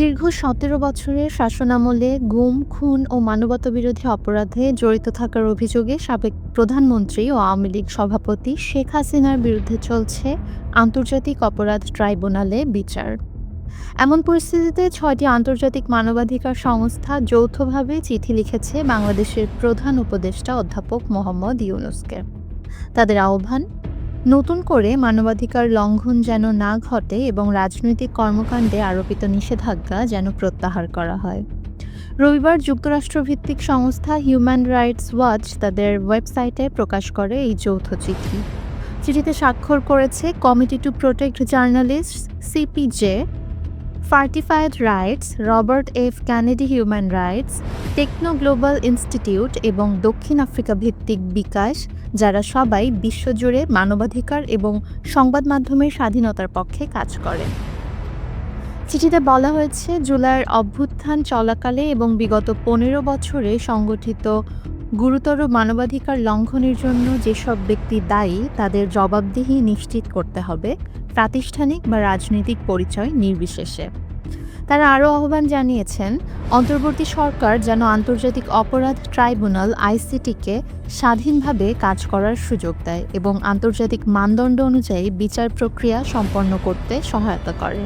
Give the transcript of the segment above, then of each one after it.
দীর্ঘ সতেরো বছরের শাসনামলে গুম, খুন ও মানবতাবিরোধী অপরাধে জড়িত থাকার অভিযোগে সাবেক প্রধানমন্ত্রী ও আওয়ামী লীগ সভাপতি শেখ হাসিনার বিরুদ্ধে চলছে আন্তর্জাতিক অপরাধ ট্রাইব্যুনালে বিচার। এমন পরিস্থিতিতে ছয়টি আন্তর্জাতিক মানবাধিকার সংস্থা যৌথভাবে চিঠি লিখেছে বাংলাদেশের প্রধান উপদেষ্টা অধ্যাপক মোহাম্মদ ইউনুসকে। তাদের আহ্বান নতুন করে মানবাধিকার লঙ্ঘন যেন না ঘটে এবং রাজনৈতিক কর্মকাণ্ডে আরোপিত নিষেধাজ্ঞা যেন প্রত্যাহার করা হয়। রবিবার যুক্তরাষ্ট্রভিত্তিক সংস্থা হিউম্যান রাইটস ওয়াচ তাদের ওয়েবসাইটে প্রকাশ করে এই যৌথ চিঠি। চিঠিতে স্বাক্ষর করেছে Committee to Protect Journalist CPJ Fortify Rights Robert F Kennedy Human Rights Techno Global Institute এবং দক্ষিণ আফ্রিকা ভিত্তিক বিকাশ, যারা সবাই বিশ্বজুড়ে মানবাধিকার এবং সংবাদ মাধ্যমের স্বাধীনতার পক্ষে কাজ করে চিঠিতে বলা হয়েছে, জুলাইয়ের অভ্যুত্থান চলাকালে এবং বিগত পনেরো বছরে সংগঠিত গুরুতর মানবাধিকার লঙ্ঘনের জন্য যেসব ব্যক্তি দায়ী, তাদের জবাবদিহি নিশ্চিত করতে হবে প্রাতিষ্ঠানিক বা রাজনৈতিক পরিচয় নির্বিশেষে। তারা আরও আহ্বান জানিয়েছেন, অন্তর্বর্তী সরকার যেন আন্তর্জাতিক অপরাধ ট্রাইব্যুনাল আইসিটিকে স্বাধীনভাবে কাজ করার সুযোগ দেয় এবং আন্তর্জাতিক মানদণ্ড অনুযায়ী বিচার প্রক্রিয়া সম্পন্ন করতে সহায়তা করে।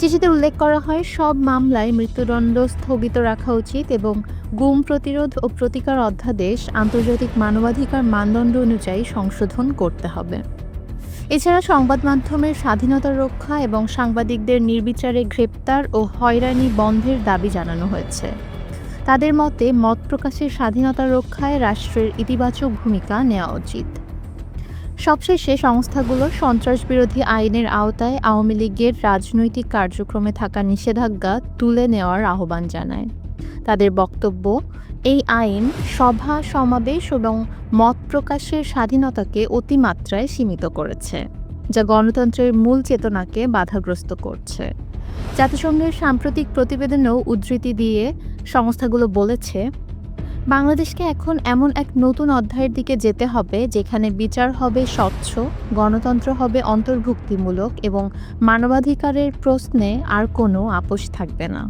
চিঠিতে উল্লেখ করা হয়, সব মামলায় মৃত্যুদণ্ড স্থগিত রাখা উচিত এবং গুম প্রতিরোধ ও প্রতিকার অধ্যাদেশ আন্তর্জাতিক মানবাধিকার মানদণ্ড অনুযায়ী সংশোধন করতে হবে। এছাড়া সংবাদ মাধ্যমের স্বাধীনতা রক্ষা এবং সাংবাদিকদের নির্বিচারে গ্রেপ্তার ও হয়রানি বন্ধের দাবি জানানো হয়েছে। তাদের মতে, মত প্রকাশের স্বাধীনতা রক্ষায় রাষ্ট্রের ইতিবাচক ভূমিকা নেওয়া উচিত। সবশেষে সংস্থাগুলো সন্ত্রাস বিরোধী আইনের আওতায় আওয়ামী লীগের রাজনৈতিক কার্যক্রমে থাকা নিষেধাজ্ঞা তুলে নেওয়ার আহ্বান জানায়। তাদের বক্তব্য, এই আইন সভা, সমাবেশ এবং মত প্রকাশের স্বাধীনতাকে অতিমাত্রায় সীমিত করেছে, যা গণতন্ত্রের মূল চেতনাকে বাধাগ্রস্ত করছে। জাতিসংঘের সাম্প্রতিক প্রতিবেদনেও উদ্ধৃতি দিয়ে সংস্থাগুলো বলেছে বাংলাদেশকে এখন এমন এক নতুন অধ্যায়ের দিকে যেতে হবে, যেখানে বিচার হবে স্বচ্ছ, গণতন্ত্র হবে অন্তর্ভুক্তিমূলক এবং মানবাধিকারের প্রশ্নে আর কোনো আপোষ থাকবে না।